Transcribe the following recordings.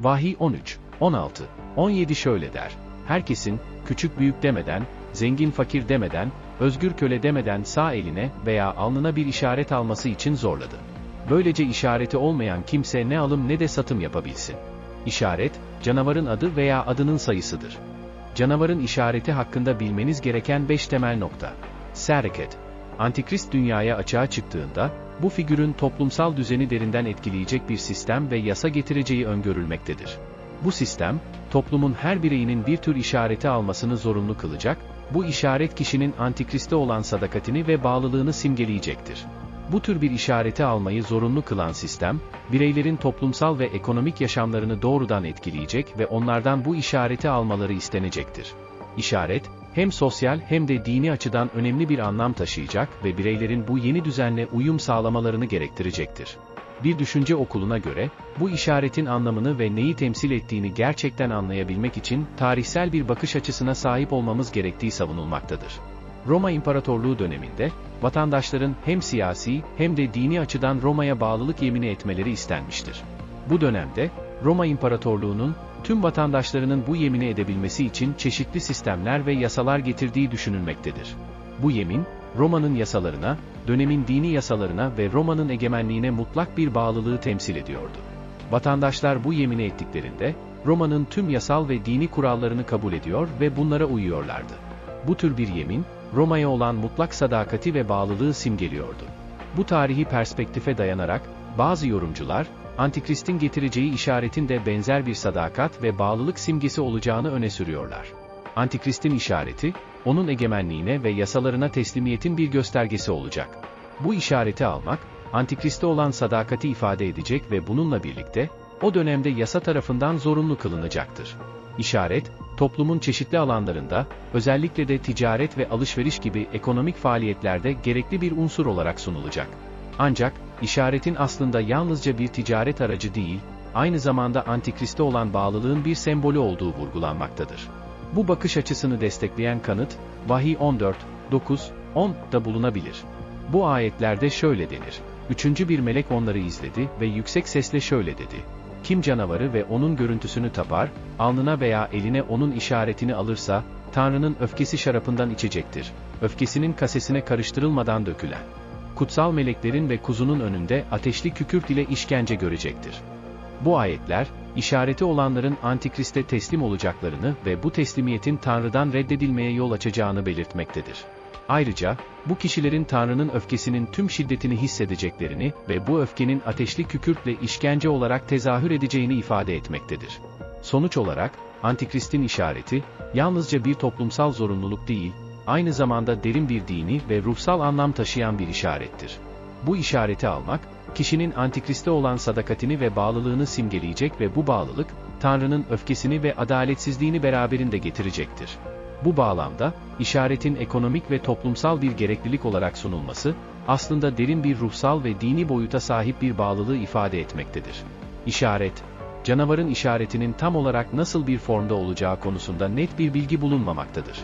Vahiy 13, 16, 17 şöyle der. Herkesin, küçük büyük demeden, zengin fakir demeden, özgür köle demeden sağ eline veya alnına bir işaret alması için zorladı. Böylece işareti olmayan kimse ne alım ne de satım yapabilsin. İşaret, canavarın adı veya adının sayısıdır. Canavarın işareti hakkında bilmeniz gereken 5 temel nokta. Sereket. Antikrist dünyaya açığa çıktığında, bu figürün toplumsal düzeni derinden etkileyecek bir sistem ve yasa getireceği öngörülmektedir. Bu sistem, toplumun her bireyinin bir tür işareti almasını zorunlu kılacak, bu işaret kişinin antikriste olan sadakatini ve bağlılığını simgeleyecektir. Bu tür bir işareti almayı zorunlu kılan sistem, bireylerin toplumsal ve ekonomik yaşamlarını doğrudan etkileyecek ve onlardan bu işareti almaları istenecektir. İşaret, hem sosyal hem de dini açıdan önemli bir anlam taşıyacak ve bireylerin bu yeni düzenle uyum sağlamalarını gerektirecektir. Bir düşünce okuluna göre, bu işaretin anlamını ve neyi temsil ettiğini gerçekten anlayabilmek için tarihsel bir bakış açısına sahip olmamız gerektiği savunulmaktadır. Roma İmparatorluğu döneminde, vatandaşların hem siyasi hem de dini açıdan Roma'ya bağlılık yemini etmeleri istenmiştir. Bu dönemde, Roma İmparatorluğu'nun, tüm vatandaşlarının bu yemini edebilmesi için çeşitli sistemler ve yasalar getirdiği düşünülmektedir. Bu yemin, Roma'nın yasalarına, dönemin dini yasalarına ve Roma'nın egemenliğine mutlak bir bağlılığı temsil ediyordu. Vatandaşlar bu yemini ettiklerinde, Roma'nın tüm yasal ve dini kurallarını kabul ediyor ve bunlara uyuyorlardı. Bu tür bir yemin, Roma'ya olan mutlak sadakati ve bağlılığı simgeliyordu. Bu tarihi perspektife dayanarak, bazı yorumcular, Antikrist'in getireceği işaretin de benzer bir sadakat ve bağlılık simgesi olacağını öne sürüyorlar. Antikrist'in işareti, onun egemenliğine ve yasalarına teslimiyetin bir göstergesi olacak. Bu işareti almak, Antikrist'e olan sadakati ifade edecek ve bununla birlikte, o dönemde yasa tarafından zorunlu kılınacaktır. İşaret, toplumun çeşitli alanlarında, özellikle de ticaret ve alışveriş gibi ekonomik faaliyetlerde gerekli bir unsur olarak sunulacak. Ancak, işaretin aslında yalnızca bir ticaret aracı değil, aynı zamanda antikriste olan bağlılığın bir sembolü olduğu vurgulanmaktadır. Bu bakış açısını destekleyen kanıt, Vahiy 14, 9, 10 da bulunabilir. Bu ayetlerde şöyle denir. Üçüncü bir melek onları izledi ve yüksek sesle şöyle dedi. Kim canavarı ve onun görüntüsünü tapar, alnına veya eline onun işaretini alırsa, Tanrı'nın öfkesi şarapından içecektir. Öfkesinin kasesine karıştırılmadan dökülen. Kutsal meleklerin ve kuzunun önünde ateşli kükürt ile işkence görecektir. Bu ayetler, işareti olanların Antikrist'e teslim olacaklarını ve bu teslimiyetin Tanrı'dan reddedilmeye yol açacağını belirtmektedir. Ayrıca, bu kişilerin Tanrı'nın öfkesinin tüm şiddetini hissedeceklerini ve bu öfkenin ateşli kükürtle işkence olarak tezahür edeceğini ifade etmektedir. Sonuç olarak, Antikrist'in işareti, yalnızca bir toplumsal zorunluluk değil, aynı zamanda derin bir dini ve ruhsal anlam taşıyan bir işarettir. Bu işareti almak, kişinin Antikrist'e olan sadakatini ve bağlılığını simgeleyecek ve bu bağlılık, Tanrı'nın öfkesini ve adaletsizliğini beraberinde getirecektir. Bu bağlamda, işaretin ekonomik ve toplumsal bir gereklilik olarak sunulması, aslında derin bir ruhsal ve dini boyuta sahip bir bağlılığı ifade etmektedir. İşaret, canavarın işaretinin tam olarak nasıl bir formda olacağı konusunda net bir bilgi bulunmamaktadır.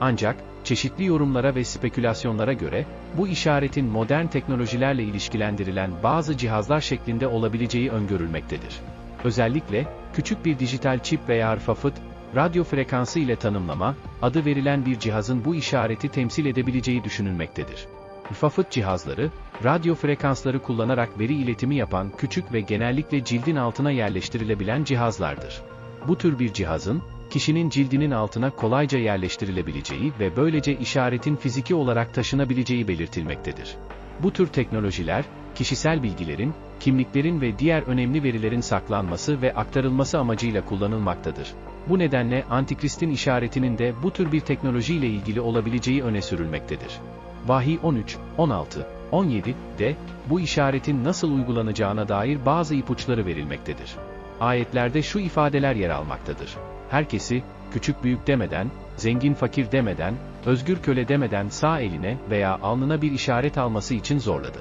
Ancak, çeşitli yorumlara ve spekülasyonlara göre, bu işaretin modern teknolojilerle ilişkilendirilen bazı cihazlar şeklinde olabileceği öngörülmektedir. Özellikle, küçük bir dijital çip veya harfafıt, radyo frekansı ile tanımlama, adı verilen bir cihazın bu işareti temsil edebileceği düşünülmektedir. Rfafıt cihazları, radyo frekansları kullanarak veri iletimi yapan küçük ve genellikle cildin altına yerleştirilebilen cihazlardır. Bu tür bir cihazın, kişinin cildinin altına kolayca yerleştirilebileceği ve böylece işaretin fiziki olarak taşınabileceği belirtilmektedir. Bu tür teknolojiler, kişisel bilgilerin, kimliklerin ve diğer önemli verilerin saklanması ve aktarılması amacıyla kullanılmaktadır. Bu nedenle Antikrist'in işaretinin de bu tür bir teknolojiyle ilgili olabileceği öne sürülmektedir. Vahiy 13, 16, 17 de bu işaretin nasıl uygulanacağına dair bazı ipuçları verilmektedir. Ayetlerde şu ifadeler yer almaktadır. Herkesi, küçük büyük demeden, zengin fakir demeden, özgür köle demeden sağ eline veya alnına bir işaret alması için zorladı.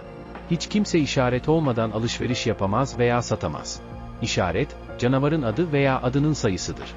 Hiç kimse işaret olmadan alışveriş yapamaz veya satamaz. İşaret, canavarın adı veya adının sayısıdır.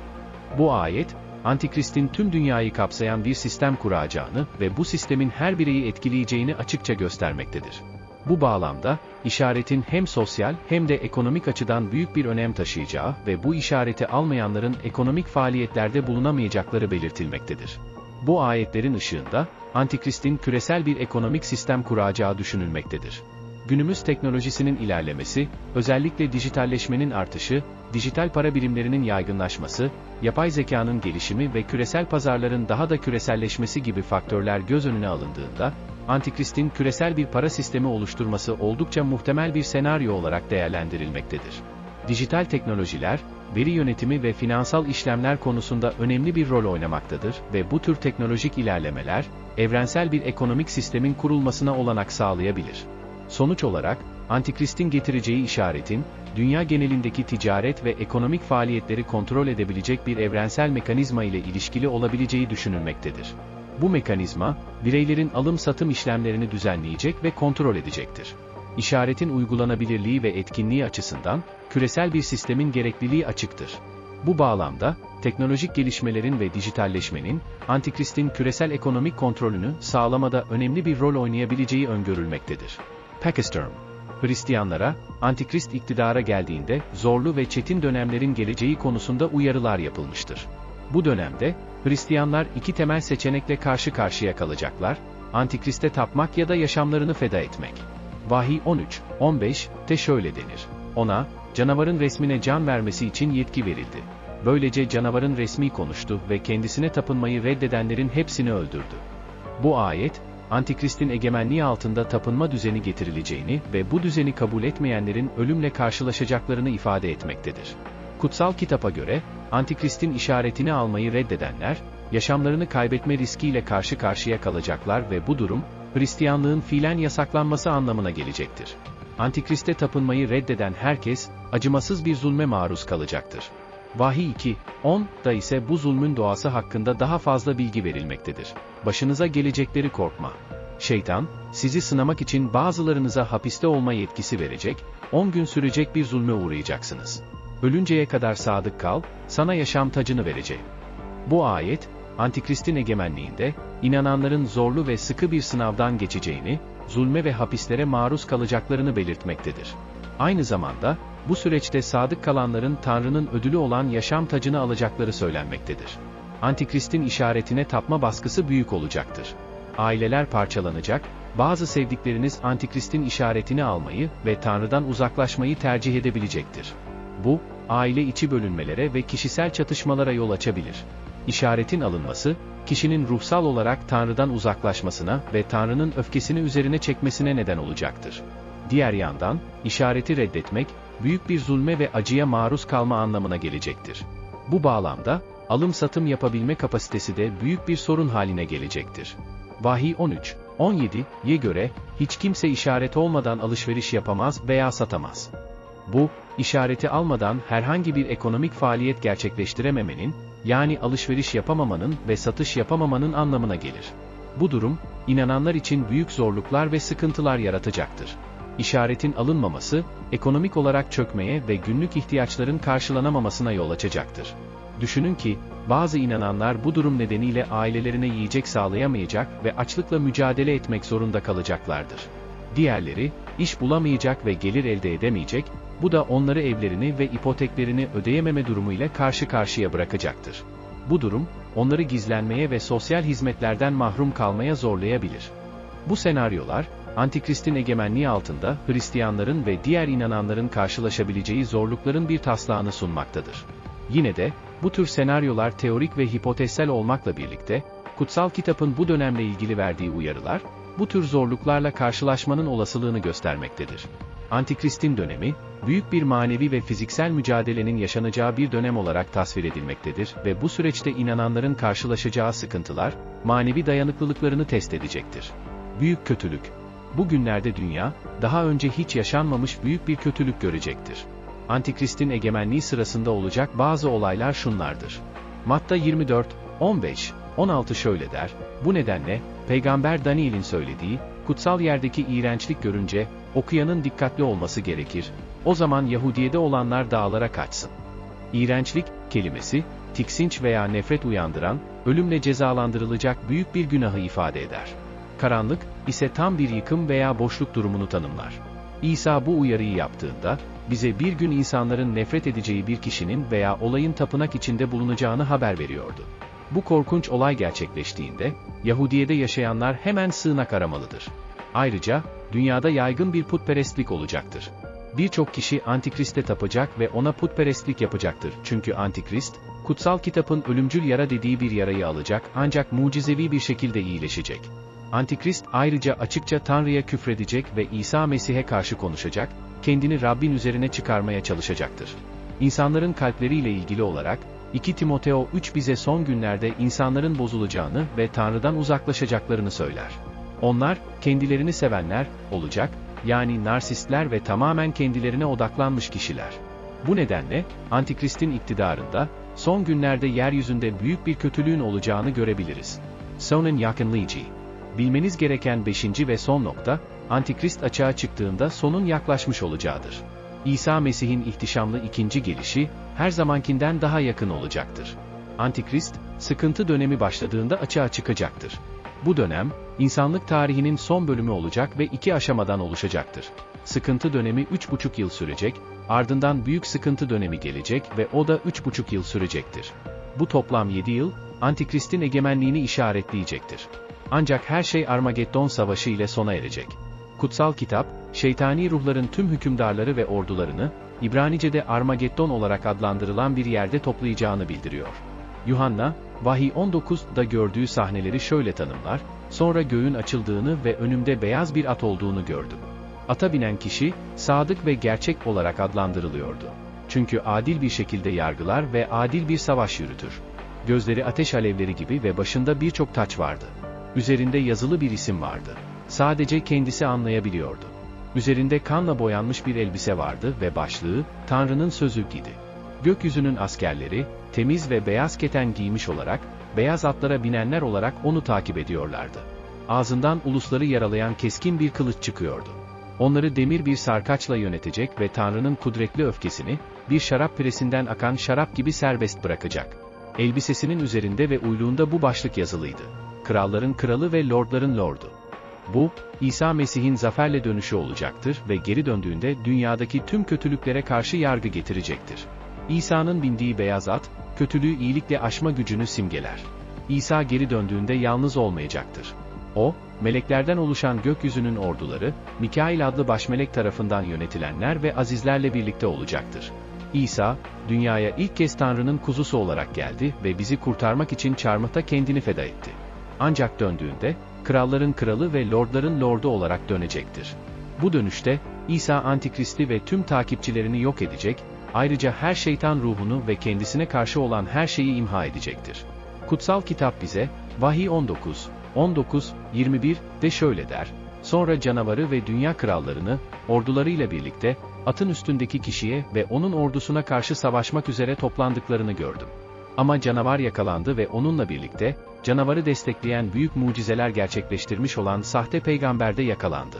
Bu ayet, Antikrist'in tüm dünyayı kapsayan bir sistem kuracağını ve bu sistemin her bireyi etkileyeceğini açıkça göstermektedir. Bu bağlamda, işaretin hem sosyal hem de ekonomik açıdan büyük bir önem taşıyacağı ve bu işareti almayanların ekonomik faaliyetlerde bulunamayacakları belirtilmektedir. Bu ayetlerin ışığında, Antikrist'in küresel bir ekonomik sistem kuracağı düşünülmektedir. Günümüz teknolojisinin ilerlemesi, özellikle dijitalleşmenin artışı, dijital para birimlerinin yaygınlaşması, yapay zekanın gelişimi ve küresel pazarların daha da küreselleşmesi gibi faktörler göz önüne alındığında, Antikrist'in küresel bir para sistemi oluşturması oldukça muhtemel bir senaryo olarak değerlendirilmektedir. Dijital teknolojiler, veri yönetimi ve finansal işlemler konusunda önemli bir rol oynamaktadır ve bu tür teknolojik ilerlemeler, evrensel bir ekonomik sistemin kurulmasına olanak sağlayabilir. Sonuç olarak, Antikrist'in getireceği işaretin, dünya genelindeki ticaret ve ekonomik faaliyetleri kontrol edebilecek bir evrensel mekanizma ile ilişkili olabileceği düşünülmektedir. Bu mekanizma, bireylerin alım-satım işlemlerini düzenleyecek ve kontrol edecektir. İşaretin uygulanabilirliği ve etkinliği açısından, küresel bir sistemin gerekliliği açıktır. Bu bağlamda, teknolojik gelişmelerin ve dijitalleşmenin, Antikrist'in küresel ekonomik kontrolünü sağlamada önemli bir rol oynayabileceği öngörülmektedir. Pakistan Hristiyanlara, Antikrist iktidara geldiğinde zorlu ve çetin dönemlerin geleceği konusunda uyarılar yapılmıştır. Bu dönemde, Hristiyanlar iki temel seçenekle karşı karşıya kalacaklar, Antikrist'e tapmak ya da yaşamlarını feda etmek. Vahiy 13, 15, te şöyle denir. Ona, canavarın resmine can vermesi için yetki verildi. Böylece canavarın resmi konuştu ve kendisine tapınmayı reddedenlerin hepsini öldürdü. Bu ayet, Antikrist'in egemenliği altında tapınma düzeni getirileceğini ve bu düzeni kabul etmeyenlerin ölümle karşılaşacaklarını ifade etmektedir. Kutsal kitapa göre, Antikrist'in işaretini almayı reddedenler, yaşamlarını kaybetme riskiyle karşı karşıya kalacaklar ve bu durum, Hristiyanlığın fiilen yasaklanması anlamına gelecektir. Antikrist'e tapınmayı reddeden herkes, acımasız bir zulme maruz kalacaktır. Vahiy 2, 10 da ise bu zulmün doğası hakkında daha fazla bilgi verilmektedir. Başınıza gelecekleri korkma. Şeytan, sizi sınamak için bazılarınıza hapiste olma yetkisi verecek, 10 gün sürecek bir zulme uğrayacaksınız. Ölünceye kadar sadık kal, sana yaşam tacını vereceğim. Bu ayet, Antikrist'in egemenliğinde, inananların zorlu ve sıkı bir sınavdan geçeceğini, zulme ve hapislere maruz kalacaklarını belirtmektedir. Aynı zamanda, bu süreçte sadık kalanların Tanrı'nın ödülü olan yaşam tacını alacakları söylenmektedir. Antikrist'in işaretine tapma baskısı büyük olacaktır. Aileler parçalanacak, bazı sevdikleriniz Antikrist'in işaretini almayı ve Tanrı'dan uzaklaşmayı tercih edebilecektir. Bu, aile içi bölünmelere ve kişisel çatışmalara yol açabilir. İşaretin alınması, kişinin ruhsal olarak Tanrı'dan uzaklaşmasına ve Tanrı'nın öfkesini üzerine çekmesine neden olacaktır. Diğer yandan, işareti reddetmek, büyük bir zulme ve acıya maruz kalma anlamına gelecektir. Bu bağlamda, alım-satım yapabilme kapasitesi de büyük bir sorun haline gelecektir. Vahiy 13, 17'ye göre, hiç kimse işaret olmadan alışveriş yapamaz veya satamaz. Bu, işareti almadan herhangi bir ekonomik faaliyet gerçekleştirememenin, yani alışveriş yapamamanın ve satış yapamamanın anlamına gelir. Bu durum, inananlar için büyük zorluklar ve sıkıntılar yaratacaktır. İşaretin alınmaması, ekonomik olarak çökmeye ve günlük ihtiyaçların karşılanamamasına yol açacaktır. Düşünün ki, bazı inananlar bu durum nedeniyle ailelerine yiyecek sağlayamayacak ve açlıkla mücadele etmek zorunda kalacaklardır. Diğerleri, iş bulamayacak ve gelir elde edemeyecek, bu da onları evlerini ve ipoteklerini ödeyememe durumuyla karşı karşıya bırakacaktır. Bu durum, onları gizlenmeye ve sosyal hizmetlerden mahrum kalmaya zorlayabilir. Bu senaryolar, Antikrist'in egemenliği altında Hristiyanların ve diğer inananların karşılaşabileceği zorlukların bir taslağını sunmaktadır. Yine de, bu tür senaryolar teorik ve hipotezsel olmakla birlikte, kutsal kitabın bu dönemle ilgili verdiği uyarılar, bu tür zorluklarla karşılaşmanın olasılığını göstermektedir. Antikrist'in dönemi, büyük bir manevi ve fiziksel mücadelenin yaşanacağı bir dönem olarak tasvir edilmektedir ve bu süreçte inananların karşılaşacağı sıkıntılar, manevi dayanıklılıklarını test edecektir. Büyük kötülük. Bu günlerde dünya, daha önce hiç yaşanmamış büyük bir kötülük görecektir. Antikrist'in egemenliği sırasında olacak bazı olaylar şunlardır. Matta 24, 15, 16 şöyle der, bu nedenle, Peygamber Daniel'in söylediği, kutsal yerdeki iğrençlik görünce, okuyanın dikkatli olması gerekir, o zaman Yahudiye'de olanlar dağlara kaçsın. İğrençlik, kelimesi, tiksinç veya nefret uyandıran, ölümle cezalandırılacak büyük bir günahı ifade eder. karanlık ise tam bir yıkım veya boşluk durumunu tanımlar. İsa bu uyarıyı yaptığında, bize bir gün insanların nefret edeceği bir kişinin veya olayın tapınak içinde bulunacağını haber veriyordu. Bu korkunç olay gerçekleştiğinde, Yahudiye'de yaşayanlar hemen sığınak aramalıdır. Ayrıca, dünyada yaygın bir putperestlik olacaktır. Birçok kişi Antikrist'e tapacak ve ona putperestlik yapacaktır. Çünkü Antikrist, kutsal kitapın ölümcül yara dediği bir yarayı alacak ancak mucizevi bir şekilde iyileşecek. Antikrist ayrıca açıkça Tanrı'ya küfredecek ve İsa Mesih'e karşı konuşacak, kendini Rabbin üzerine çıkarmaya çalışacaktır. İnsanların kalpleriyle ilgili olarak, 2 Timoteo 3 bize son günlerde insanların bozulacağını ve Tanrı'dan uzaklaşacaklarını söyler. Onlar, kendilerini sevenler, olacak, yani narsistler ve tamamen kendilerine odaklanmış kişiler. Bu nedenle, Antikrist'in iktidarında, son günlerde yeryüzünde büyük bir kötülüğün olacağını görebiliriz. Sonun yakınlayıcı. Bilmeniz gereken beşinci ve son nokta, Antikrist açığa çıktığında sonun yaklaşmış olacağıdır. İsa Mesih'in ihtişamlı ikinci gelişi, her zamankinden daha yakın olacaktır. Antikrist, sıkıntı dönemi başladığında açığa çıkacaktır. Bu dönem, insanlık tarihinin son bölümü olacak ve iki aşamadan oluşacaktır. Sıkıntı dönemi 3,5 yıl sürecek, ardından büyük sıkıntı dönemi gelecek ve o da 3,5 yıl sürecektir. Bu toplam 7 yıl, Antikrist'in egemenliğini işaretleyecektir. Ancak her şey Armageddon Savaşı ile sona erecek. Kutsal kitap, şeytani ruhların tüm hükümdarları ve ordularını, İbranice'de Armageddon olarak adlandırılan bir yerde toplayacağını bildiriyor. Yuhanna, Vahiy 19'da gördüğü sahneleri şöyle tanımlar, sonra göğün açıldığını ve önümde beyaz bir at olduğunu gördüm. Ata binen kişi, sadık ve gerçek olarak adlandırılıyordu. Çünkü adil bir şekilde yargılar ve adil bir savaş yürütür. Gözleri ateş alevleri gibi ve başında birçok taç vardı. Üzerinde yazılı bir isim vardı. Sadece kendisi anlayabiliyordu. Üzerinde kanla boyanmış bir elbise vardı ve başlığı, Tanrı'nın sözü gidi. Gökyüzünün askerleri, temiz ve beyaz keten giymiş olarak, beyaz atlara binenler olarak onu takip ediyorlardı. Ağzından ulusları yaralayan keskin bir kılıç çıkıyordu. Onları demir bir sarkaçla yönetecek ve Tanrı'nın kudretli öfkesini, bir şarap piresinden akan şarap gibi serbest bırakacak. Elbisesinin üzerinde ve uyluğunda bu başlık yazılıydı. Kralların kralı ve lordların lordu. Bu, İsa Mesih'in zaferle dönüşü olacaktır ve geri döndüğünde dünyadaki tüm kötülüklere karşı yargı getirecektir. İsa'nın bindiği beyaz at, kötülüğü iyilikle aşma gücünü simgeler. İsa geri döndüğünde yalnız olmayacaktır. O, meleklerden oluşan gökyüzünün orduları, Mikail adlı başmelek tarafından yönetilenler ve azizlerle birlikte olacaktır. İsa, dünyaya ilk kez Tanrı'nın kuzusu olarak geldi ve bizi kurtarmak için çarmıhta kendini feda etti. Ancak döndüğünde, kralların kralı ve lordların lordu olarak dönecektir. Bu dönüşte, İsa Antikristi ve tüm takipçilerini yok edecek, ayrıca her şeytan ruhunu ve kendisine karşı olan her şeyi imha edecektir. Kutsal kitap bize, Vahiy 19, 19, 21 de şöyle der, Sonra canavarı ve dünya krallarını, ordularıyla birlikte, atın üstündeki kişiye ve onun ordusuna karşı savaşmak üzere toplandıklarını gördüm. Ama canavar yakalandı ve onunla birlikte, canavarı destekleyen büyük mucizeler gerçekleştirmiş olan sahte peygamber de yakalandı.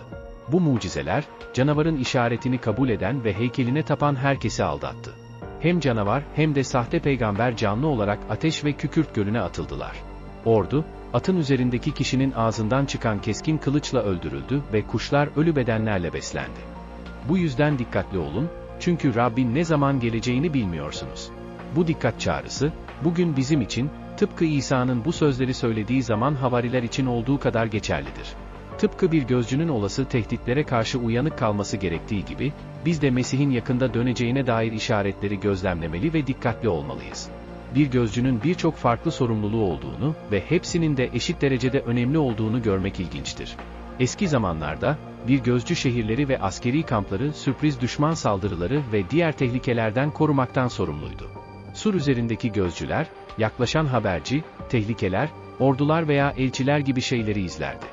Bu mucizeler, canavarın işaretini kabul eden ve heykeline tapan herkesi aldattı. Hem canavar hem de sahte peygamber canlı olarak ateş ve kükürt gölüne atıldılar. Ordu, atın üzerindeki kişinin ağzından çıkan keskin kılıçla öldürüldü ve kuşlar ölü bedenlerle beslendi. Bu yüzden dikkatli olun, çünkü Rabbin ne zaman geleceğini bilmiyorsunuz. Bu dikkat çağrısı, bugün bizim için, tıpkı İsa'nın bu sözleri söylediği zaman havariler için olduğu kadar geçerlidir. Tıpkı bir gözcünün olası tehditlere karşı uyanık kalması gerektiği gibi, biz de Mesih'in yakında döneceğine dair işaretleri gözlemlemeli ve dikkatli olmalıyız. Bir gözcünün birçok farklı sorumluluğu olduğunu ve hepsinin de eşit derecede önemli olduğunu görmek ilginçtir. Eski zamanlarda, bir gözcü şehirleri ve askeri kampları sürpriz düşman saldırıları ve diğer tehlikelerden korumaktan sorumluydu. Sur üzerindeki gözcüler, yaklaşan haberci, tehlikeler, ordular veya elçiler gibi şeyleri izlerdi.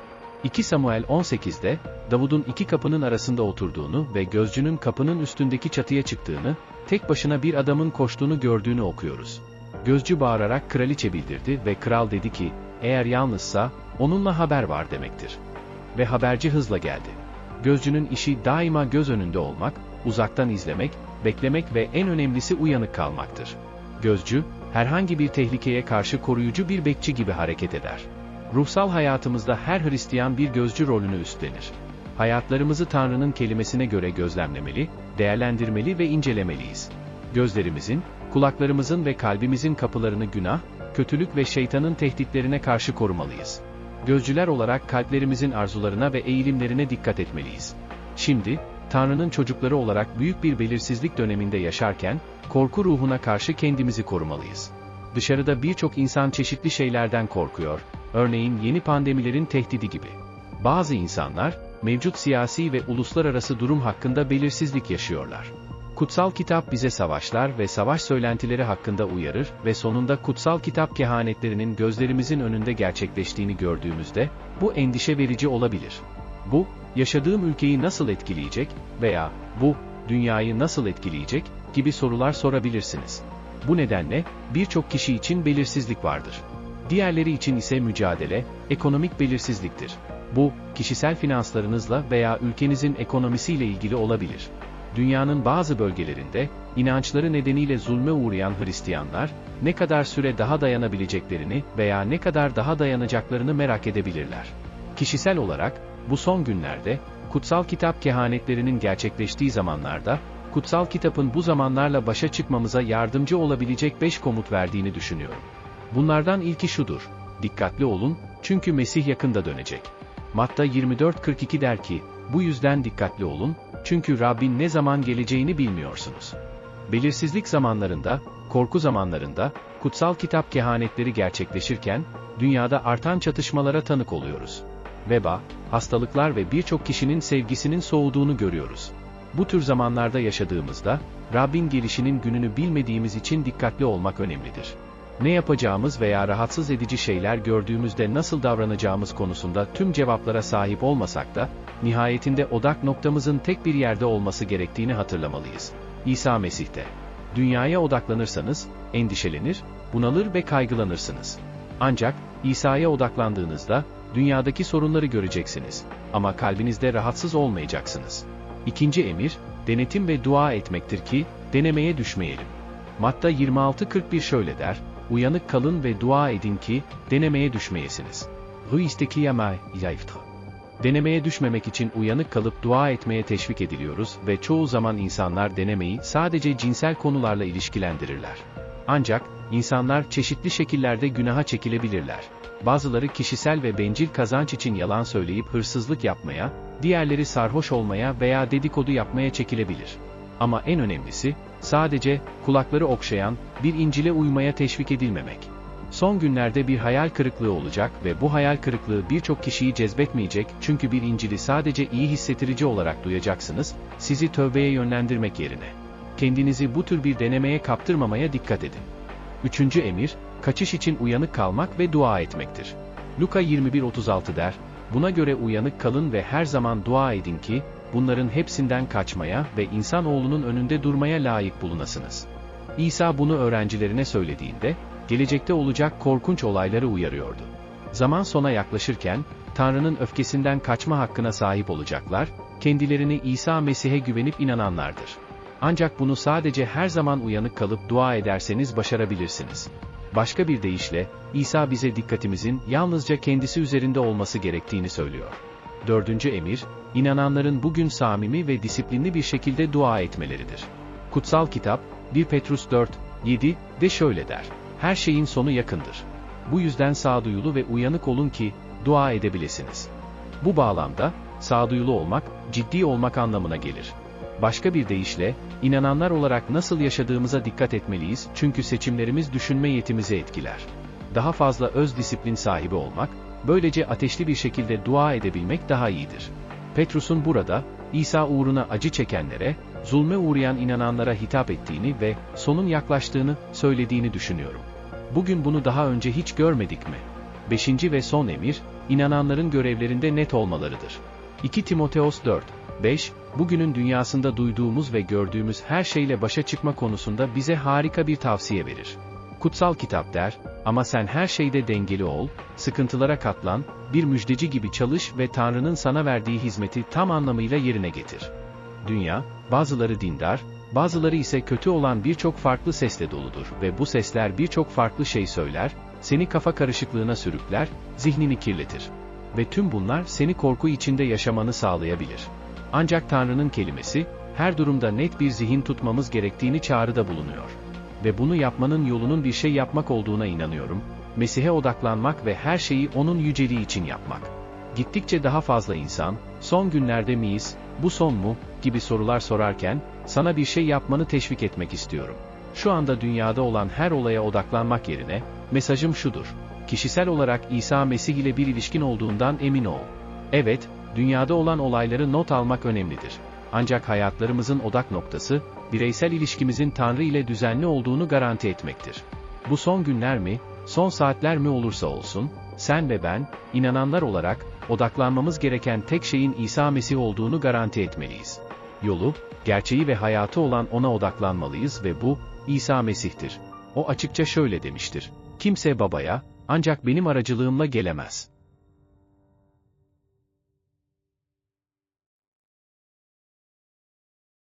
2 Samuel 18'de, Davud'un iki kapının arasında oturduğunu ve gözcünün kapının üstündeki çatıya çıktığını, tek başına bir adamın koştuğunu gördüğünü okuyoruz. Gözcü bağırarak kraliçe bildirdi ve kral dedi ki, eğer yalnızsa, onunla haber var demektir. Ve haberci hızla geldi. Gözcünün işi daima göz önünde olmak, uzaktan izlemek, beklemek ve en önemlisi uyanık kalmaktır. Gözcü, herhangi bir tehlikeye karşı koruyucu bir bekçi gibi hareket eder. Ruhsal hayatımızda her Hristiyan bir gözcü rolünü üstlenir. Hayatlarımızı Tanrı'nın kelimesine göre gözlemlemeli, değerlendirmeli ve incelemeliyiz. Gözlerimizin, kulaklarımızın ve kalbimizin kapılarını günah, kötülük ve şeytanın tehditlerine karşı korumalıyız. Gözcüler olarak kalplerimizin arzularına ve eğilimlerine dikkat etmeliyiz. Şimdi, Tanrı'nın çocukları olarak büyük bir belirsizlik döneminde yaşarken, korku ruhuna karşı kendimizi korumalıyız. Dışarıda birçok insan çeşitli şeylerden korkuyor, örneğin yeni pandemilerin tehdidi gibi. Bazı insanlar, mevcut siyasi ve uluslararası durum hakkında belirsizlik yaşıyorlar. Kutsal kitap bize savaşlar ve savaş söylentileri hakkında uyarır ve sonunda kutsal kitap kehanetlerinin gözlerimizin önünde gerçekleştiğini gördüğümüzde, bu endişe verici olabilir. Bu, yaşadığım ülkeyi nasıl etkileyecek veya bu, dünyayı nasıl etkileyecek gibi sorular sorabilirsiniz. Bu nedenle, birçok kişi için belirsizlik vardır. Diğerleri için ise mücadele, ekonomik belirsizliktir. Bu, kişisel finanslarınızla veya ülkenizin ekonomisiyle ilgili olabilir. Dünyanın bazı bölgelerinde, inançları nedeniyle zulme uğrayan Hristiyanlar, ne kadar süre daha dayanabileceklerini veya ne kadar daha dayanacaklarını merak edebilirler. Kişisel olarak, bu son günlerde, kutsal kitap kehanetlerinin gerçekleştiği zamanlarda, kutsal kitapın bu zamanlarla başa çıkmamıza yardımcı olabilecek 5 komut verdiğini düşünüyorum. Bunlardan ilki şudur, dikkatli olun, çünkü Mesih yakında dönecek. Matta 24.42 der ki, bu yüzden dikkatli olun, çünkü Rabbin ne zaman geleceğini bilmiyorsunuz. Belirsizlik zamanlarında, korku zamanlarında, kutsal kitap kehanetleri gerçekleşirken, dünyada artan çatışmalara tanık oluyoruz. Veba, hastalıklar ve birçok kişinin sevgisinin soğuduğunu görüyoruz. Bu tür zamanlarda yaşadığımızda, Rabbin gelişinin gününü bilmediğimiz için dikkatli olmak önemlidir. Ne yapacağımız veya rahatsız edici şeyler gördüğümüzde nasıl davranacağımız konusunda tüm cevaplara sahip olmasak da, nihayetinde odak noktamızın tek bir yerde olması gerektiğini hatırlamalıyız. İsa Mesih'te. Dünyaya odaklanırsanız, endişelenir, bunalır ve kaygılanırsınız. Ancak, İsa'ya odaklandığınızda, dünyadaki sorunları göreceksiniz. Ama kalbinizde rahatsız olmayacaksınız. İkinci emir, denetim ve dua etmektir ki, denemeye düşmeyelim. Matta 26.41 şöyle der, uyanık kalın ve dua edin ki, denemeye düşmeyesiniz. Rue istekiyama yayftı. Denemeye düşmemek için uyanık kalıp dua etmeye teşvik ediliyoruz ve çoğu zaman insanlar denemeyi sadece cinsel konularla ilişkilendirirler. Ancak, insanlar çeşitli şekillerde günaha çekilebilirler. Bazıları kişisel ve bencil kazanç için yalan söyleyip hırsızlık yapmaya, diğerleri sarhoş olmaya veya dedikodu yapmaya çekilebilir. Ama en önemlisi, sadece, kulakları okşayan, bir İncil'e uymaya teşvik edilmemek. Son günlerde bir hayal kırıklığı olacak ve bu hayal kırıklığı birçok kişiyi cezbetmeyecek çünkü bir İncil'i sadece iyi hissettirici olarak duyacaksınız, sizi tövbeye yönlendirmek yerine. Kendinizi bu tür bir denemeye kaptırmamaya dikkat edin. Üçüncü emir, kaçış için uyanık kalmak ve dua etmektir. Luka 21.36 der, buna göre uyanık kalın ve her zaman dua edin ki, bunların hepsinden kaçmaya ve insanoğlunun önünde durmaya layık bulunasınız. İsa bunu öğrencilerine söylediğinde, gelecekte olacak korkunç olayları uyarıyordu. Zaman sona yaklaşırken, Tanrı'nın öfkesinden kaçma hakkına sahip olacaklar, kendilerini İsa Mesih'e güvenip inananlardır. Ancak bunu sadece her zaman uyanık kalıp dua ederseniz başarabilirsiniz. Başka bir deyişle, İsa bize dikkatimizin yalnızca kendisi üzerinde olması gerektiğini söylüyor. Dördüncü emir, inananların bugün samimi ve disiplinli bir şekilde dua etmeleridir. Kutsal kitap, 1 Petrus 4, 7 de şöyle der. Her şeyin sonu yakındır. Bu yüzden sağduyulu ve uyanık olun ki, dua edebilesiniz. Bu bağlamda, sağduyulu olmak, ciddi olmak anlamına gelir. Başka bir deyişle, inananlar olarak nasıl yaşadığımıza dikkat etmeliyiz çünkü seçimlerimiz düşünme yetimizi etkiler. Daha fazla öz disiplin sahibi olmak, böylece ateşli bir şekilde dua edebilmek daha iyidir. Petrus'un burada, İsa uğruna acı çekenlere, zulme uğrayan inananlara hitap ettiğini ve sonun yaklaştığını söylediğini düşünüyorum. Bugün bunu daha önce hiç görmedik mi? Beşinci ve son emir, inananların görevlerinde net olmalarıdır. 2 Timoteos 4, 5, bugünün dünyasında duyduğumuz ve gördüğümüz her şeyle başa çıkma konusunda bize harika bir tavsiye verir. Kutsal kitap der, ama sen her şeyde dengeli ol, sıkıntılara katlan, bir müjdeci gibi çalış ve Tanrı'nın sana verdiği hizmeti tam anlamıyla yerine getir. Dünya, bazıları dindar, bazıları ise kötü olan birçok farklı sesle doludur ve bu sesler birçok farklı şey söyler, seni kafa karışıklığına sürükler, zihnini kirletir. Ve tüm bunlar seni korku içinde yaşamanı sağlayabilir. Ancak Tanrı'nın kelimesi, her durumda net bir zihin tutmamız gerektiğini çağrıda bulunuyor. Ve bunu yapmanın yolunun bir şey yapmak olduğuna inanıyorum, Mesih'e odaklanmak ve her şeyi O'nun yüceliği için yapmak. Gittikçe daha fazla insan, son günlerde miyiz, bu son mu, gibi sorular sorarken, sana bir şey yapmanı teşvik etmek istiyorum. Şu anda dünyada olan her olaya odaklanmak yerine, mesajım şudur. Kişisel olarak İsa Mesih ile bir ilişkin olduğundan emin ol. Evet, dünyada olan olayları not almak önemlidir. Ancak hayatlarımızın odak noktası, bireysel ilişkimizin Tanrı ile düzenli olduğunu garanti etmektir. Bu son günler mi, son saatler mi olursa olsun, sen ve ben, inananlar olarak, odaklanmamız gereken tek şeyin İsa Mesih olduğunu garanti etmeliyiz. Yolu, gerçeği ve hayatı olan ona odaklanmalıyız ve bu, İsa Mesih'tir. O açıkça şöyle demiştir. Kimse babaya, ancak benim aracılığımla gelemez.